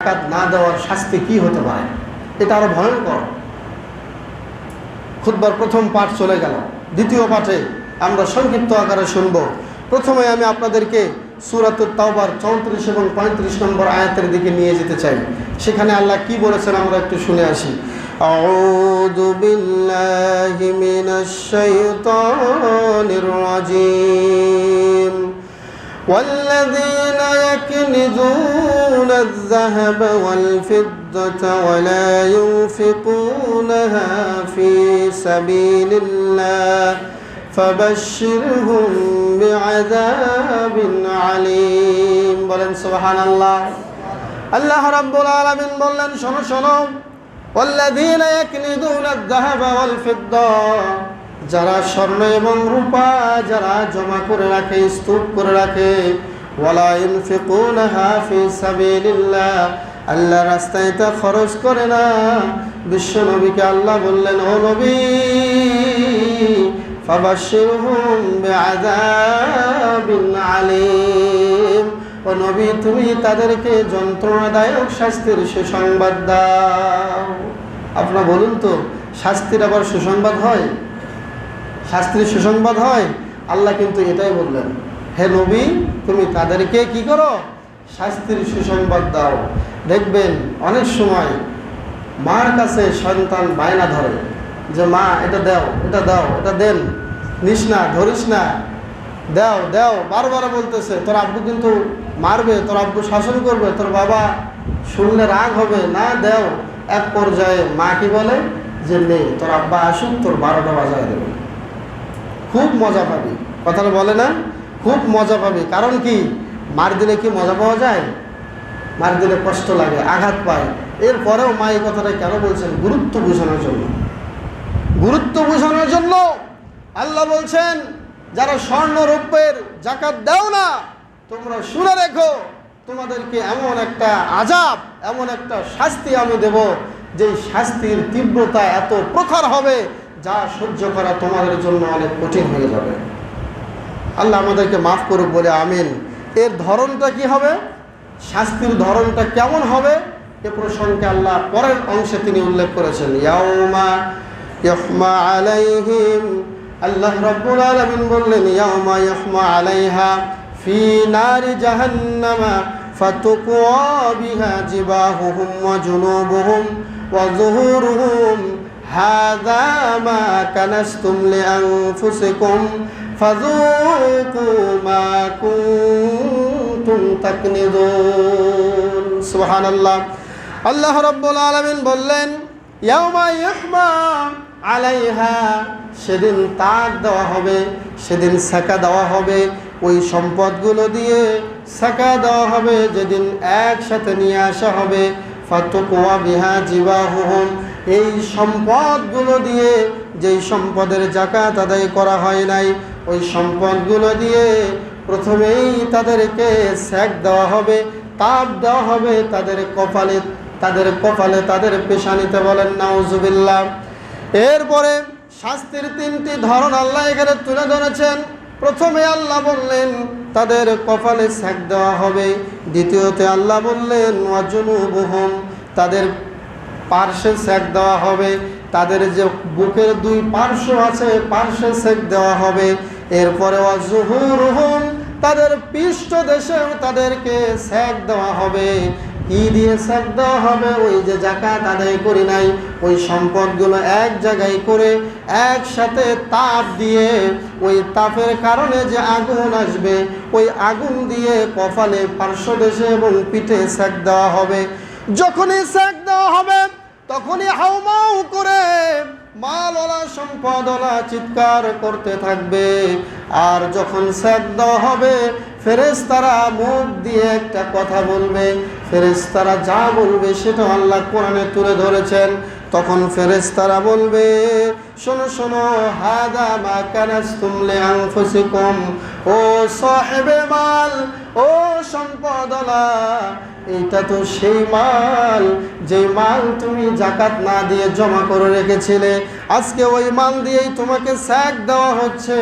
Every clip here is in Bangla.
জাকাত না দেওয়ার শাস্তি কি হতে পারে এটা আরো ভয়ঙ্কর খুদবার প্রথম পাঠ চলে গেল দ্বিতীয় পাঠে আমরা সংক্ষিপ্ত আকারে শুনব প্রথমে আমি আপনাদেরকে সুরাতুর তাওবার চৌত্রিশ এবং পঁয়ত্রিশ নম্বর আয়াতের দিকে নিয়ে যেতে চাই সেখানে আল্লাহ কি বলেছেন আমরা একটু শুনে আসি أعوذ بالله من الشيطان الرجيم والذين يكنزون الذهب والفضة ولا ينفقونها في سبيل الله فبشرهم بعذاب عليم বলেন সুবহান আল্লাহ আল্লাহ রাব্বুল আলামিন বললেন শোনো শোনো والذين يكنزون الذهب والفضة যারা স্বর্ণ এবং রূপা যারা জমা করে রাখে, স্তূপ করে রাখে আল্লাহ রাস্তায় তা খরচ করে না। বিশ্ব নবীকে আল্লাহ বললেন, ও নবী আলীম। ও নবী, তুমি তাদেরকে যন্ত্রণাদায়ক শাস্তির সুসংবাদ দাও। আপনারা বলুন তো, শাস্তির আবার সুসংবাদ হয়? শাস্ত্রীর সুসংবাদ হয়, আল্লাহ কিন্তু এটাই বললেন, হে নবী, তুমি তাদেরকে কি করো? শাস্তির সুসংবাদ দাও। দেখবেন অনেক সময় মার কাছে সন্তান বায়না ধরে, যে, মা, এটা দাও এটা দাও, এটা দেন, নিস না, ধরিস না। দাও দাও, বারবার বলতেছে, তোর আব্বু কিন্তু মারবে, তোর আব্বু শাসন করবে, তোর বাবা শুনলে রাগ হবে। না, দাও। এক পর্যায়ে মা কি বলে, যে নেই তোর আব্বা আসুক, তোর বারোটা বাজায় দেবে। খুব মজা পাবি। কথাটা বলে না? খুব মজা পাবি। কারণ কি? মার দিলে কি মজা পাওয়া যায়? মার দিলে কষ্ট লাগে, আঘাত পায়। এরপরেও মা এই কথাটা কেন বলছেন? গুরুত্ব বোঝানোর জন্য। গুরুত্ব বোঝানোর জন্য আল্লাহ বলছেন, যারা স্বর্ণ রৌপ্যের জাকাত দাও না, তোমরা শুনে রেখো, তোমাদেরকে এমন একটা আজাব, এমন একটা শাস্তি আমি দেব, যেই শাস্তির তীব্রতা এত প্রখর হবে যা সহ্য করা তোমাদের জন্য অনেক কঠিন হয়ে যাবে। আল্লাহ আমাদেরকে মাফ করুক, বলে আমিন। এর ধরনটা কি হবে? শাস্তির ধরনটা কেমন হবে? এ প্রসঙ্গে আল্লাহ পরের অংশে তিনি উল্লেখ করেছেন, ইয়াউমা ইয়হমা আলাইহিম, আল্লাহ রব্বুল আলামিন বললেন, ইয়াউমা ইয়হমা আলাইহা ফি নারি জাহান্নামা ফাতুকুয়া বিহা জিবাহুহুম ওয়া জুনুবুহুম ওয়া যুহুরুহুম। هذا ما كنستم لأنفسكم فذوقوا ما كنتم تكنزون سبحان الله আল্লাহ রব্বুল আলমিন বললেন ইয়াউমা ইউহমা আলাইহা সেদিন তাক দেওয়া হবে সেদিন সাকা দেওয়া হবে ওই সম্পদগুলো দিয়ে সাকা দেওয়া হবে যেদিন একসাথে নিয়ে আসা হবে ফাতুকুয়া বিহা জিবাহুহুম এই সম্পদগুলো দিয়ে যেই সম্পদের জাকাত আদায় করা হয় নাই, ওই সম্পদগুলো দিয়ে প্রথমেই তাদেরকে স্যাক দেওয়া হবে, তাপ দেওয়া হবে, তাদের কপালে তাদের কপালে তাদের পেশানিতে বলেন, নাউজুবিল্লাহ। এরপরে শাস্তির তিনটি ধরন আল্লাহ এখানে তুলে ধরেছেন। প্রথমে আল্লাহ বললেন, তাদের কপালে স্যাক দেওয়া হবে। দ্বিতীয়তে আল্লাহ বললেন ওয়াজনুবুহুম তাদের পার্শ্বে সেক দেওয়া হবে। তাদের যে বুকের দুই পার্শ্ব আছে পার্শ্বে সেক দেওয়া হবে। এরপরে অজুহুরহুম তাদের পৃষ্ঠ দেশেও তাদেরকে সেক দেওয়া হবে। কি দিয়ে সেক দেওয়া হবে? ওই যে জাকাত আদায় করি নাই। ওই সম্পদগুলো এক জায়গায় করে একসাথে তাপ দিয়ে, ওই তাপের কারণে যে আগুন আসবে, ওই আগুন দিয়ে কপালে পার্শ্বদেশে এবং পিঠে সেক দেওয়া হবে। যখনই সেক দেওয়া হবে তখনই হাউমাউ করে মালওয়ালা সম্পদলা চিৎকার করতে থাকবে। আর যখন সেদ্ধ হবে ফেরেস্তারা মুখ দিয়ে একটা কথা বলবে। ফেরেস্তারা যা বলবে সেটা আল্লাহ কোরআনে তুলে ধরেছেন। তখন ফেরেশতারা বলবে, শোনো শোনো, হাদা মা কানাস্তুম লিআনফুসিকুম। ও সাহেবে মাল, ও সম্পদওয়ালা, এইটা তো সেই মাল যে মাল তুমি জাকাত না দিয়ে জমা করে রেখেছিলে, আজকে ওই মাল দিয়েই তোমাকে স্যাক দেওয়া হচ্ছে।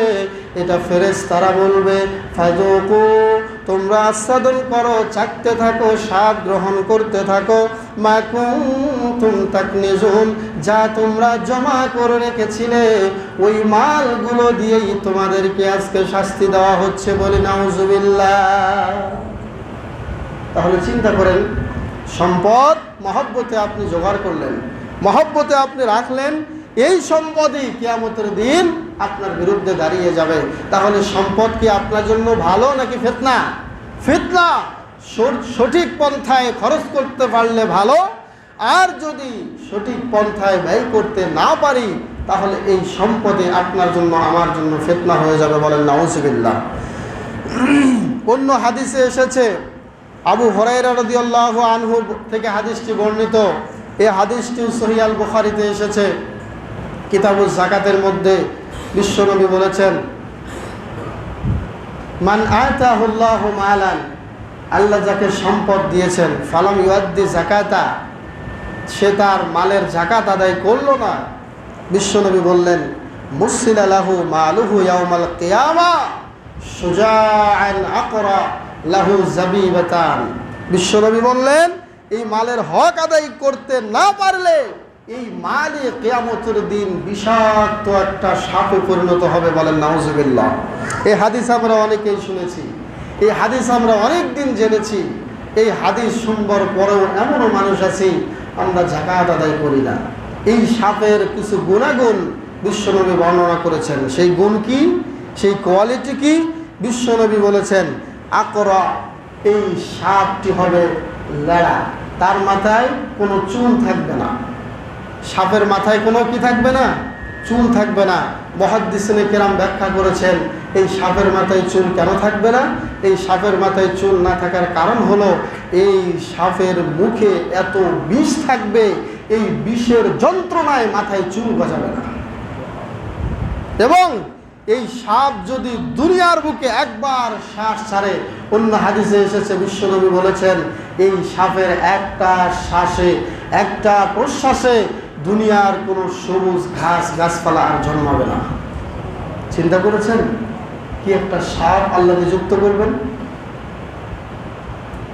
এটা ফেরেস তারা বলবে তোমরা আস্বাদন করো, চাকতে থাকো, স্বাদ গ্রহণ করতে থাকো। মা কুম তাকনিজুন, যা তোমরা জমা করে রেখেছিলে, ওই মালগুলো দিয়েই তোমাদেরকে আজকে শাস্তি দেওয়া হচ্ছে বলে নাউজুবিল্লাহ। তাহলে চিন্তা করেন, সম্পদ মহব্বতে আপনি জোগাড় করলেন, মহব্বতে আপনি রাখলেন, এই সম্পদই কিয়ামতের দিন আপনার বিরুদ্ধে দাঁড়িয়ে যাবে। তাহলে সম্পদ কি আপনার জন্য ভালো নাকি ফেতনা? ফেতনা! সঠিক পন্থায় খরচ করতে পারলে ভালো। আর যদি সঠিক পন্থায় ব্যয় করতে না পারি, তাহলে এই সম্পদে আপনার জন্য, আমার জন্য ফেতনা হয়ে যাবে বলেন নাউজবিল্লা অন্য হাদিসে এসেছে, আবু হরাইরা রদিয়াল্লাহ আনহু থেকে হাদিসটি বর্ণিত। এই হাদিসটি সহিয়াল বুখারিতে এসেছে। কিতাবুল জাকাতের মধ্যে বিশ্বনবী বলেছেন, মান আয়তাহুল্লাহ মালান আল্লাহ যাকে সম্পদ দিয়েছেন, ফালাম ইউদ্দি জাকাতা সে তার মালের জাকাত আদায় করল না। বিশ্বনবী বললেন মুসিল আলাহু মালুহু ইয়াউমাল কিয়ামা সুজাআন আকরা লাহু জাবিবাতান। বিশ্বনবী বললেন, এই মালের হক আদায় করতে না পারলে এই মালে কেয়ামতের দিন বিষাক্ত একটা সাপে পরিণত হবে বলেন নাউজুবিল্লাহ। এই হাদিস আমরা অনেকেই শুনেছি। এই হাদিস আমরা অনেক দিন জেনেছি। এই হাদিস শুনবার পরেও এমনও মানুষ আছে, আমরা জাকাত আদায় করি না। এই সাপের কিছু গুণাগুণ বিশ্বনবী বর্ণনা করেছেন। সেই গুণ কি? সেই কোয়ালিটি কি? বিশ্বনবী বলেছেন, আকরা, এই সাপটি হবে লেড়া। তার মাথায় কোনো চুন থাকবে না। সাপের মাথায় কোনো কি থাকবে না? চুল থাকবে না। মহাদ্দিসিনে কেরাম ব্যাখ্যা করেছেন, এই সাপের মাথায় চুল কেন থাকবে না? এই সাপের মাথায় চুল না থাকার কারণ হলো, এই সাপের মুখে এত বিষ থাকবে, এই বিষের যন্ত্রণায় মাথায় চুল গজাবে না। এবং এই সাপ যদি দুনিয়ার বুকে একবার শ্বাস ছাড়ে, অন্য হাদিসে এসেছে, বিশ্বনবী বলেছেন, এই সাপের একটা শ্বাসে, একটা প্রশ্বাসে দুনিয়ার কোনো সবুজ ঘাস, গাছপালা আর জন্মাবে না। চিন্তা করেছেন? কি একটা সাপ আল্লাহ যুক্ত করবেন?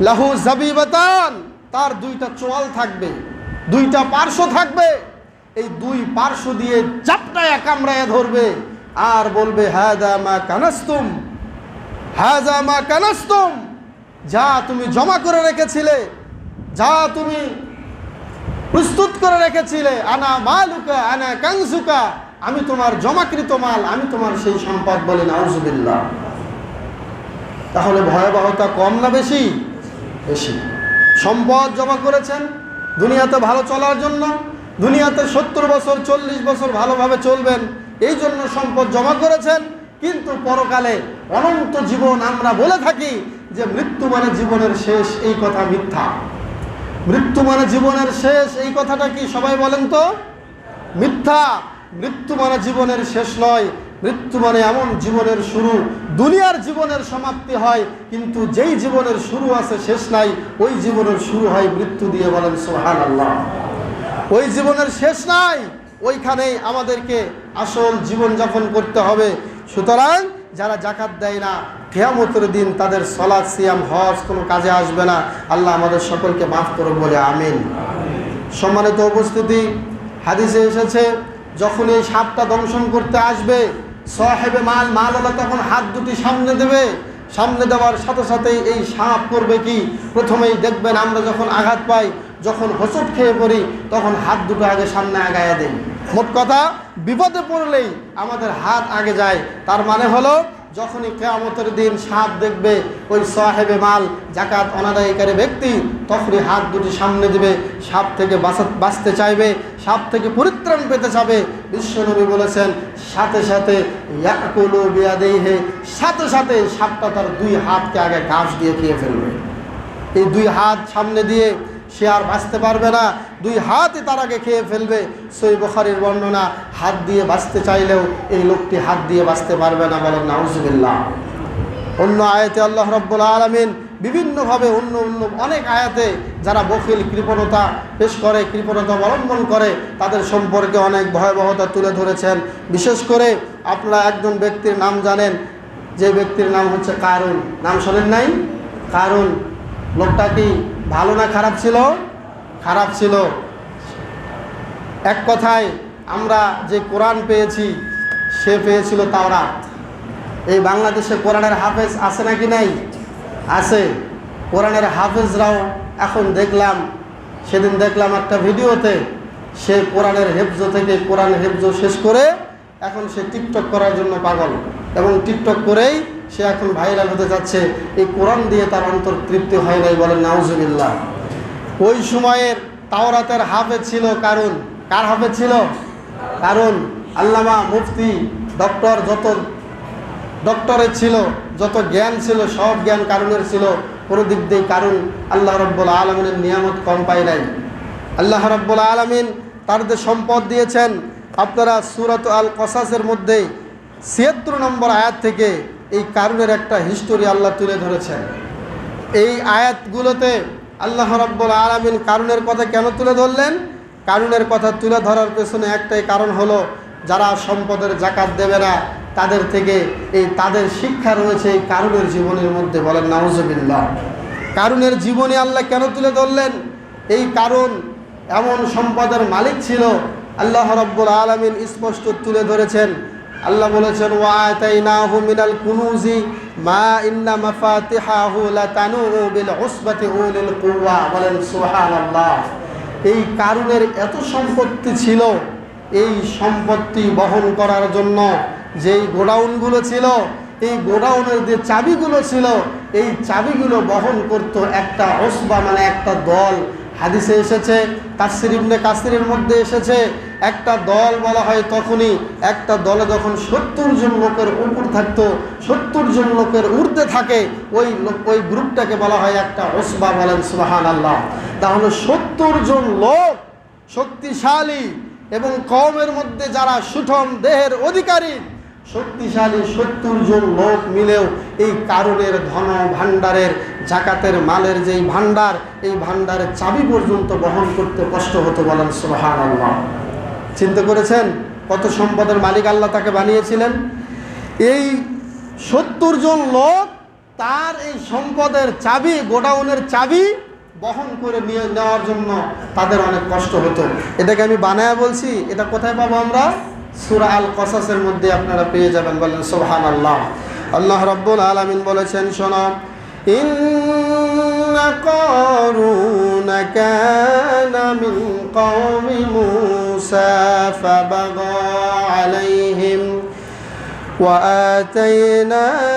লাহু জাবিবাতান, তার দুইটা চোয়াল থাকবে, দুইটা পার্শ্ব থাকবে। এই দুই পার্শ্ব দিয়ে চাপটায় কামড়ায় ধরবে আর বলবে হাদা মা কানাস্তুম হাজা মা কানাস্তুম, যা তুমি জমা করে রেখেছিলে, যা তুমি প্রস্তুত করে রেখেছিলে। আনা মালুকা, আনা কাংসুকা আমি তোমার জমাকৃত মাল, আমি তোমার সেই সম্পদ বলে নাউজুবিল্লাহ। তাহলে ভয়াবহতা কম না বেশি? বেশি। সম্পদ জমা করেছেন, দুনিয়াতে ভালো চলার জন্য, দুনিয়াতে সত্তর বছর, চল্লিশ বছর ভালোভাবে চলবেন, এই জন্য সম্পদ জমা করেছেন, কিন্তু পরকালে অনন্ত জীবন আমরা বলে থাকি যে মৃত্যু মানে জীবনের শেষ, এই কথা মিথ্যা। মৃত্যু মানে জীবনের শেষ, এই কথাটা কি সবাই বলেন তো? মিথ্যা। মৃত্যু মানে জীবনের শেষ নয় মৃত্যু মানে এমন জীবনের শুরু। দুনিয়ার জীবনের সমাপ্তি হয়, কিন্তু যেই জীবনের শুরু আছে শেষ নাই, ওই জীবনের শুরু হয় মৃত্যু দিয়ে বলেন সোহান আল্লাহ ওই জীবনের শেষ নাই, ওইখানেই আমাদেরকে আসল জীবন যাপন করতে হবে। সুতরাং যারা জাকাত দেয় না, কেয়ামতের দিন তাদের সলাদ সিয়াম, হজ কোনো কাজে আসবে না। আল্লাহ আমাদের সকলকে মাফ করুন বলে আমিন। সম্মানিত উপস্থিতি, হাদিসে এসেছে, যখন এই সাপটা দংশন করতে আসবে, সাহেবে মাল মাল হলো তখন হাত দুটি সামনে দেবে। সামনে দেওয়ার সাথে সাথেই এই সাপ করবে কি? প্রথমেই দেখবেন আমরা যখন আঘাত পাই, যখন হোঁচট খেয়ে পড়ি, তখন হাত দুটো আগে সামনে আগায়া দেই। মোট কথা, বিপদে পড়লেই আমাদের হাত আগে যায়। তার মানে হলো, যখনই কেয়ামতের দিন সাপ দেখবে, ওই সাহেবে মাল জাকাত অনাদায়ীকারী ব্যক্তি, তখনই হাত দুটি সামনে দিবে, সাপ থেকে বাঁচা, বাঁচতে চাইবে, সাপ থেকে পরিত্রাণ পেতে চাবে। বিশ্বনবী বলেছেন, সাথে সাথে বিয়াদেহে, সাথে সাথে সাপটা তার দুই হাতকে আগে ঘাস দিয়ে খেয়ে ফেলবে। এই দুই হাত সামনে দিয়ে সে আর বাঁচতে পারবে না। দুই হাতই তার আগে খেয়ে ফেলবে। সই বখারির বর্ণনা, হাত দিয়ে বাঁচতে চাইলেও এই লোকটি হাত দিয়ে বাঁচতে পারবে না বলেন নাউজুবিল্লাহ। অন্য আয়াতে আল্লাহ রব্বুল আলমিন বিভিন্নভাবে অন্য অন্য অনেক আয়াতে যারা বকিল কৃপণতা পেশ করে, কৃপণতা অবলম্বন করে, তাদের সম্পর্কে অনেক ভয়াবহতা তুলে ধরেছেন। বিশেষ করে আপনারা একজন ব্যক্তির নাম জানেন, যে ব্যক্তির নাম হচ্ছে কারুন। নাম শোনেন নাই? কারুন। লোকটা কি? ভালো না খারাপ ছিল? খারাপ ছিল। এক কথায়, আমরা যে কোরআন পেয়েছি, সে পেয়েছিল তাওরাত। এই বাংলাদেশে কোরআনের হাফেজ আছে নাকি নাই? আছে। কোরআনের হাফেজরাও এখন দেখলাম, সেদিন দেখলাম একটা ভিডিওতে, সে কোরআনের হেফজ থেকে কোরআন হেফজ শেষ করে এখন সে টিকটক করার জন্য পাগল। এবং টিকটক করেই সে এখন ভাইরাল হতে যাচ্ছে। এই কোরআন দিয়ে তার অন্তর তৃপ্তি হয় নাই বলেন নাউজুবিল্লাহ। ওই সময়ের তাওরাতের হাফে ছিল কারণ, কার হাফেজ ছিল? কারণ আল্লামা মুফতি ডক্টর যত ডক্টরের ছিল, যত জ্ঞান ছিল, সব জ্ঞান কারণের ছিল। কোনো দিক দিয়ে কারণ আল্লাহ রব্বুল আলমিনের নিয়ামত কম পাই নাই। আল্লাহ রব্বুল আলমিন তার যে সম্পদ দিয়েছেন, আপনারা সুরাত আল কসাসের মধ্যে ছিয়াত্তর নম্বর আয়াত থেকে এই কারণের একটা হিস্টোরি আল্লাহ তুলে ধরেছেন। এই আয়াতগুলোতে আল্লাহ রব্বুল আলমিন কারণের কথা কেন তুলে ধরলেন? কারণের কথা তুলে ধরার পেছনে একটাই কারণ হলো, যারা সম্পদের জাকাত দেবে না, তাদের থেকে এই তাদের শিক্ষা রয়েছে এই কারণের জীবনের মধ্যে বলেন নাউজবিল্লাহ। কারণের জীবনে আল্লাহ কেন তুলে ধরলেন? এই কারণ এমন সম্পদের মালিক ছিল, আল্লাহ রব্বুল আলমিন স্পষ্ট তুলে ধরেছেন আল্লাহ বলেছেন ওয়াতাইনাহু মিনাল কুনুজি, মা ইন্না মাফাতিহাহু লাতানু বিল উসবাতি উলিল কুওয়া। বলেন, সুবহানাল্লাহ। এই কারণের এত সম্পত্তি ছিল, এই সম্পত্তি বহন করার জন্য যেই গোডাউনগুলো ছিল, এই গোডাউনের যে চাবিগুলো ছিল, এই চাবিগুলো বহন করত একটা ওসবা মানে একটা দল। হাদিসে এসেছে তাসির ইবনে কাসিরের মধ্যে এসেছে, একটা দল বলা হয় তখনই, একটা দলে যখন সত্তর জন লোকের উপর থাকতো, সত্তর জন লোকের ঊর্ধ্বে থাকে, ওই ওই গ্রুপটাকে বলা হয় একটা ওসবা বলেন সুবাহান আল্লাহ তাহলে সত্তর জন লোক শক্তিশালী এবং কমের মধ্যে যারা সুঠম দেহের অধিকারী শক্তিশালী সত্তর জন লোক মিলেও এই কারণের ধন ভাণ্ডারের, জাকাতের মালের যেই ভাণ্ডার, এই ভাণ্ডারের চাবি পর্যন্ত বহন করতে কষ্ট হতো বলেন সোহান চিন্তা করেছেন কত সম্পদের মালিক আল্লাহ তাকে বানিয়েছিলেন? এই সত্তর জন লোক তার এই সম্পদের চাবি, গোডাউনের চাবি বহন করে নিয়ে নেওয়ার জন্য তাদের অনেক কষ্ট হতো। এটাকে আমি বানায়া বলছি, এটা কোথায় পাবো আমরা? সুরা আল কসাসের মধ্যে আপনারা পেয়ে যাবেন বলেন সোহান আল্লাহ আল্লাহ রব্বুল আলমিন বলেছেন শোনো إن قارون كان من قوم موسى فبغى عليهم وآتيناه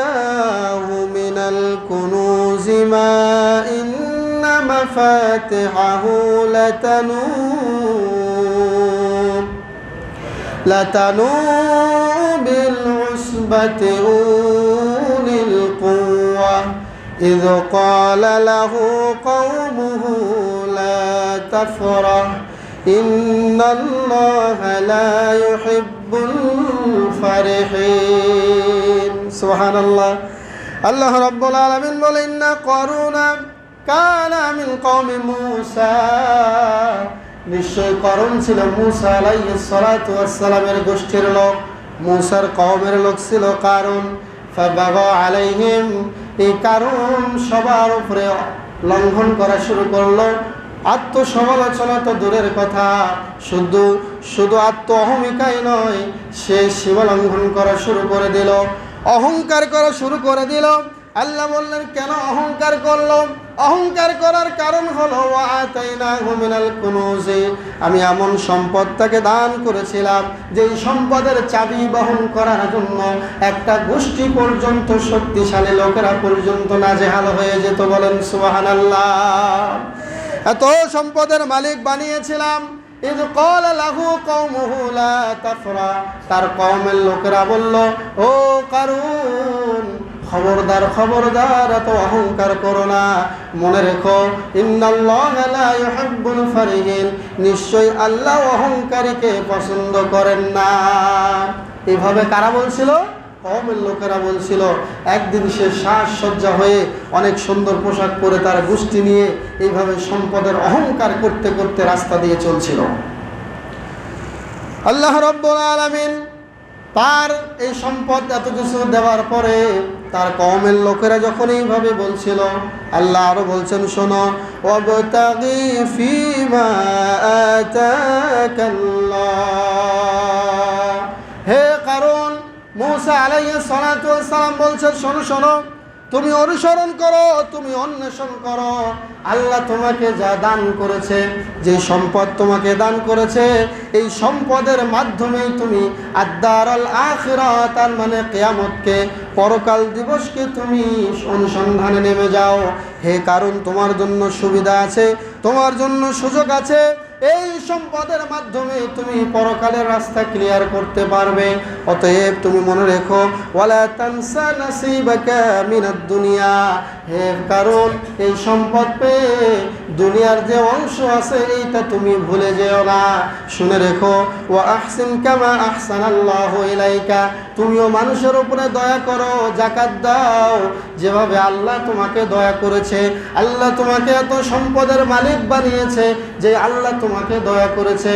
من الكنوز ما إن مفاتحه لتنوب لتنوء بالعصبة أولي القوة إذ قال له قومه لا تفرح إن الله لا يحب الفرحين سبحان الله الله رب العالمين بل إن قارون كان من قوم موسى নিশ্চয় করণ ছিল মুসা আলাইসালামের গোষ্ঠীর লোক। মুসার কওমের লোক ছিল কারণ আলাইহিম। এই কারণ সবার উপরে লঙ্ঘন করা শুরু করল। আত্মসমালোচনা তো দূরের কথা। শুধু শুধু আত্ম অহমিকাই নয়, সে সীমা লঙ্ঘন করা শুরু করে দিল। অহংকার করা শুরু করে দিল। আল্লাহ বললেন, কেন অহংকার করল? অহংকার করার কারণ হলো আমি এমন সম্পদ তাকে দান করেছিলাম, যেই সম্পদের চাবি বহন করার জন্য একটা গোষ্ঠী পর্যন্ত শক্তিশালী লোকেরা পর্যন্ত নাজেহাল হয়ে যেত। বলেন, সুবহানাল্লাহ। এত সম্পদের মালিক বানিয়েছিলাম। তার কওমের লোকেরা বলল, ও কারুন খবরদার খবরদার, এত অহংকার করো না। মনে রেখো ইউহিব্বুল ফারিহিন। নিশ্চয়ই আল্লাহ অহংকারীকে পছন্দ করেন না। এভাবে কারা বলছিল? কমের লোকেরা বলছিল, একদিন সে সাজসজ্জা হয়ে অনেক সুন্দর পোশাক পরে তার গোষ্ঠী নিয়ে এইভাবে সম্পদের অহংকার করতে করতে রাস্তা দিয়ে চলছিল। আল্লাহ রব্বুল আলামিন তার এই সম্পদ এত কিছু দেওয়ার পরে তার কমের লোকেরা যখন এইভাবে বলছিল, আল্লাহ আরও বলছেন, শোনো হে কারণ, মৌসা আলাইয়া সালাম বলছেন, শোনো শোনো তুমি অনুসরণ করো, তুমি অন্বেষণ করো। আল্লাহ তোমাকে যা দান করেছে, যে সম্পদ তোমাকে দান করেছে, এই সম্পদের মাধ্যমেই তুমি আদার আল আখিরা তার মানে কেয়ামতকে, পরকাল দিবসকে তুমি অনুসন্ধানে নেমে যাও। হে কারণ তোমার জন্য সুবিধা আছে, তোমার জন্য সুযোগ আছে এই সম্পদের মাধ্যমে তুমি পরকালের রাস্তা ক্লিয়ার করতে পারবে। অতএব তুমি মনে রেখো, ওয়ালা তানসা নাসিবাকা মিনাদ দুনিয়া। কারণ এই সম্পদ পেয়ে দুনিয়ার যে অংশ আছে, এইটা তুমি ভুলে যেও না। শুনে রেখো ও আহসিন কামা আহসান আল্লাহ ইলাইকা। তুমিও মানুষের উপরে দয়া করো জাকাত দাও। যেভাবে আল্লাহ তোমাকে দয়া করেছে, আল্লাহ তোমাকে এত সম্পদের মালিক বানিয়েছে যে আল্লাহ তোমাকে দয়া করেছে।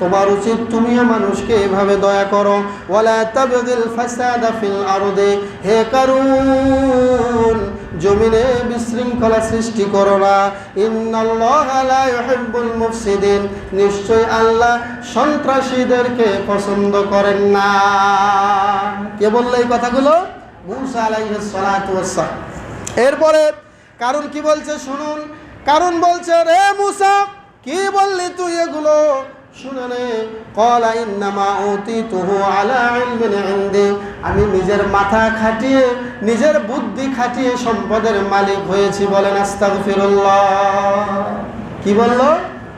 তোমার উচিত তুমিও মানুষকে এভাবে দয়া করো। ওয়ালা তাবগিল ফাসাদা ফিল আরদে। হে কারুন! বিশৃঙ্খলা সৃষ্টি করো না। মুফসিদিন। নিশ্চয় আল্লাহ সন্ত্রাসীদেরকে পছন্দ করেন না। কে বলল এই কথাগুলো? এরপরে কারণ কি বলছে শুনুন। কারণ বলছে, রে মুসা, কি বললি তুই এগুলো? শুনে নে কলা ইন্নামা উতিতুহু আলা ইলমিন আমি নিজের মাথা খাটিয়ে, নিজের বুদ্ধি খাটিয়ে সম্পদের মালিক হয়েছি বলেন আস্তাগফিরুল্লাহ। কি বলল?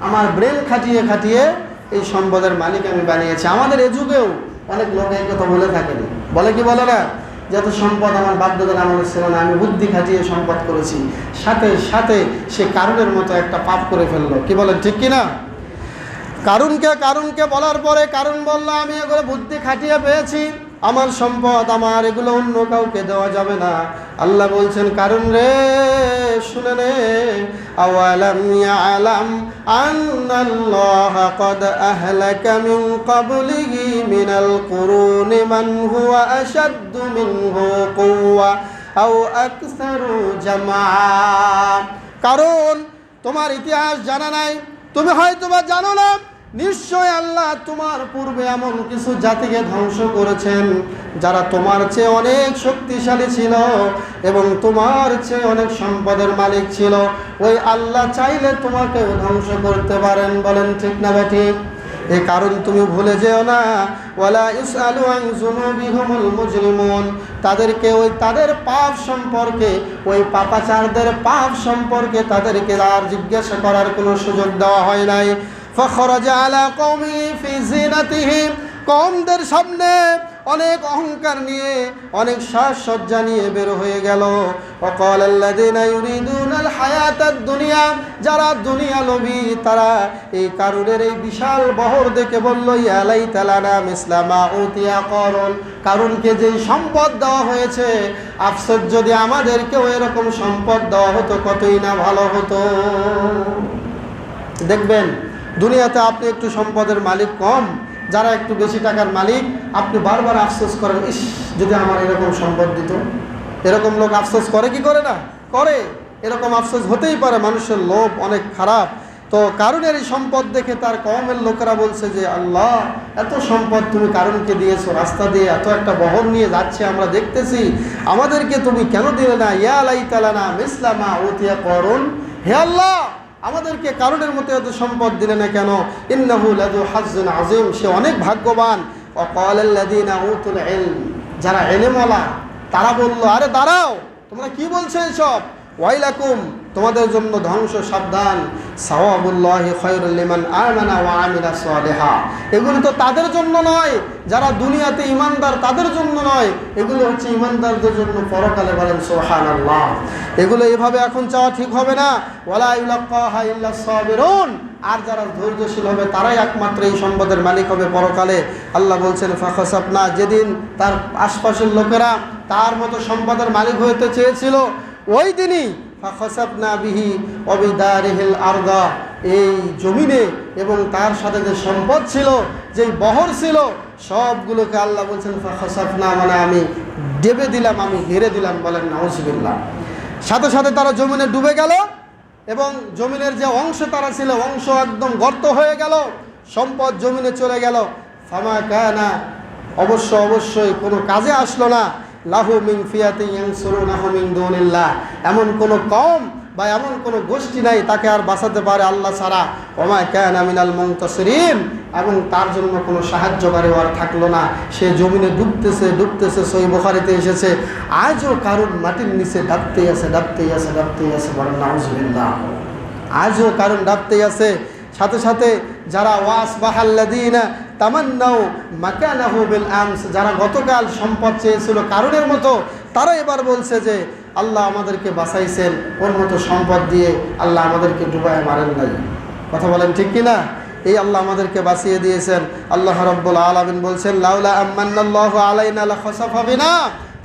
আমার ব্রেন খাটিয়ে খাটিয়ে এই সম্পদের মালিক আমি বানিয়েছি। আমাদের এ যুগেও অনেক লোক এই কথা বলে থাকেন। বলে কি বলে না? যত সম্পদ আমার বাধ্যতার আমলের ছিল না, আমি বুদ্ধি খাটিয়ে সম্পদ করেছি। সাথে সাথে সে কারণের মতো একটা পাপ করে ফেলল। কি বলেন, ঠিক কি না কারুনকে কারুনকে বলার পরে কারণ বলল, আমি এগুলো বুদ্ধি খাটিয়ে পেয়েছি। আমার সম্পদ আমার, এগুলো অন্য কাউকে দেওয়া যাবে না। আল্লাহ বলছেন কারণ রে, শুনে নে। আওয়ালাম ইয়ালাম আন্নাল্লাহ কদ আহলাকা মিন ক্বাবলিহি মিনাল কুরুন মান হুয়া আশাদ্দু মিনহু কুওয়া আও আকসারু জামা কারণ তোমার ইতিহাস জানা নাই। তুমি হয়তো বা জানো না। নিশ্চয় আল্লাহ তোমার পূর্বে এমন কিছু জাতিকে ধ্বংস করেছেন, যারা তোমার চেয়ে অনেক শক্তিশালী ছিল এবং তোমার চেয়ে অনেক সম্পদের মালিক ছিল। ওই আল্লাহ চাইলে তোমাকেও ধ্বংস করতে পারেন বলেন ঠিক না বেঠিক এই কারণ তুমি ভুলে যেও না। ওয়ালা ইসআলু আন যুনুবিহুমুল মুজরিমুন। তাদেরকে ওই তাদের পাপ সম্পর্কে, ওই পাপাচারদের পাপ সম্পর্কে তাদেরকে আর জিজ্ঞাসা করার কোনো সুযোগ দেওয়া হয় নাই। আলা জিনাতিহিম কমদের সামনে অনেক অহংকার নিয়ে, অনেক সাজসজ্জা নিয়ে বের হয়ে গেল। অকল আল্লাদিনা ইউরিদুনাল হায়াতাদ দুনিয়া যারা দুনিয়া লোভী, তারা এই কারুনের এই বিশাল বহর দেখে বলল ইয়ালাই তালানা মিসলামা উতিয়া করণ কারণকে যেই সম্পদ দেওয়া হয়েছে, আফসোস যদি আমাদেরকেও এরকম সম্পদ দেওয়া হতো, কতই না ভালো হতো। দেখবেন দুনিয়াতে আপনি একটু সম্পদের মালিক কম, যারা একটু বেশি টাকার মালিক, আপনি বারবার আফসোস করেন, ইস, যদি আমার এরকম সম্পদ দিত। এরকম লোক আফসোস করে কি করে না? করে। এরকম আফসোস হতেই পারে, মানুষের লোভ অনেক খারাপ। তো কারণের এই সম্পদ দেখে তার কমের লোকেরা বলছে যে, আল্লাহ, এত সম্পদ তুমি কারণকে দিয়েছ, রাস্তা দিয়ে এত একটা বহর নিয়ে যাচ্ছে, আমরা দেখতেছি। আমাদেরকে তুমি কেন দিলে না? ইয়া আলাই তালানা মিসলামা ওতিয়া করুন। হে আল্লাহ আমাদেরকে কারণের মতো এত সম্পদ দিলে না কেন? ইন্নাহুল লাদু হাজ্জুন আজিম সে অনেক ভাগ্যবান। যারা এলেমলা তারা বলল, আরে দাঁড়াও, তোমরা কি বলছো এসব? ওয়াইলাকুম তোমাদের জন্য ধ্বংস, সাবধান। এগুলো তো তাদের জন্য নয়, যারা দুনিয়াতে ইমানদার তাদের জন্য নয়। এগুলো হচ্ছে ইমানদারদের জন্য পরকালে বলেন সুবহানাল্লাহ। এগুলো এভাবে এখন চাওয়া ঠিক হবে না। আর যারা ধৈর্যশীল হবে, তারাই একমাত্র এই সম্পদের মালিক হবে পরকালে। আল্লাহ বলছেন ফাখাসাবনা যেদিন তার আশপাশের লোকেরা তার মতো সম্পদের মালিক হতে চেয়েছিল, ওই দিনই ফাখাসাবনা বিহি অবিদারিহিল আরদা। এই জমিনে এবং তার সাথে যে সম্পদ ছিল, যেই বহর ছিল, সবগুলোকে আল্লাহ বলছেন না মানে আমি ডেবে দিলাম, আমি ঘিরে দিলাম বলেন, নাউজবিল্লাহ। সাথে সাথে তারা জমিনে ডুবে গেল এবং জমিনের যে অংশ তারা ছিল, অংশ একদম গর্ত হয়ে গেল, সম্পদ জমিনে চলে গেল। ফামা কানা, অবশ্য অবশ্যই কোনো কাজে আসলো না। লাহু মিং ফিয়াতে দুনিল্লাহ। এমন কোনো কম বা এমন কোনো গোষ্ঠী নাই, তাকে আর বাঁচাতে পারে আল্লাহ ছাড়া। ওমা কানা মিনাল মুনতাসিরিন। এবং তার জন্য কোনো সাহায্যকারী আর থাকল না। সে জমিনে ডুবতেছে ডুবতেছে, সই বুখারিতে এসেছে। আজও কারুর মাটির নিচে ডাবতেই আছে ডাবতেই আছে ডাবতেই আছে, বলেন, নাউজুবিল্লাহ। আজও কারণ ডাবতেই আছে। সাথে সাথে যারা ওয়াস বাহাল্লাদিনা তামান্নাও মাকানাহু বিল আমস, যারা গতকাল সম্পদ চেয়েছিল কারণের মতো, তারা এবার বলছে যে, আল্লাহ আমাদেরকে বাঁচাইছেন, ওর মতো সম্পদ দিয়ে আল্লাহ আমাদেরকে ডুবায় মারেন নাই। কথা বলেন ঠিক কি না এই আল্লাহ আমাদেরকে বাঁচিয়ে দিয়েছেন। আল্লাহ রব্বুল আলামিন বলছেন, লাউলা আম্মান্নাল্লাহ আলাইনা লা হবে না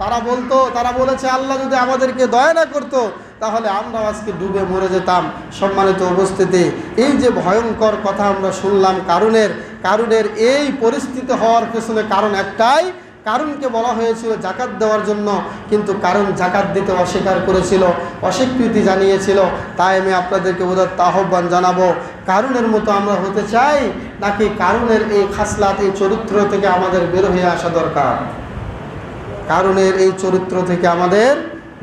তারা বলতো, তারা বলেছে, আল্লাহ যদি আমাদেরকে দয়া না করতো তাহলে আমরা আজকে ডুবে মরে যেতাম। সম্মানিত উপস্থিতি, এই যে ভয়ঙ্কর কথা আমরা শুনলাম কারণের কারণের এই পরিস্থিতি হওয়ার পেছনে কারণ একটাই কারণকে বলা হয়েছিল জাকাত দেওয়ার জন্য, কিন্তু কারণ জাকাত দিতে অস্বীকার করেছিল, অস্বীকৃতি জানিয়েছিল। তাই আমি আপনাদেরকে উদাত্ত আহ্বান জানাব কারণের মতো আমরা হতে চাই, নাকি কারণের এই খাসলাত, এই চরিত্র থেকে আমাদের বের হয়ে আসা দরকার? কারণের এই চরিত্র থেকে আমাদের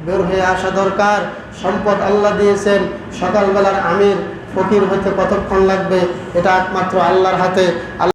বের হয়ে আসা দরকার। সম্পদ আল্লাহ দিয়েছেন সকালবেলার আমির ফকির হতে কতক্ষণ লাগবে এটা একমাত্র আল্লাহর হাতে।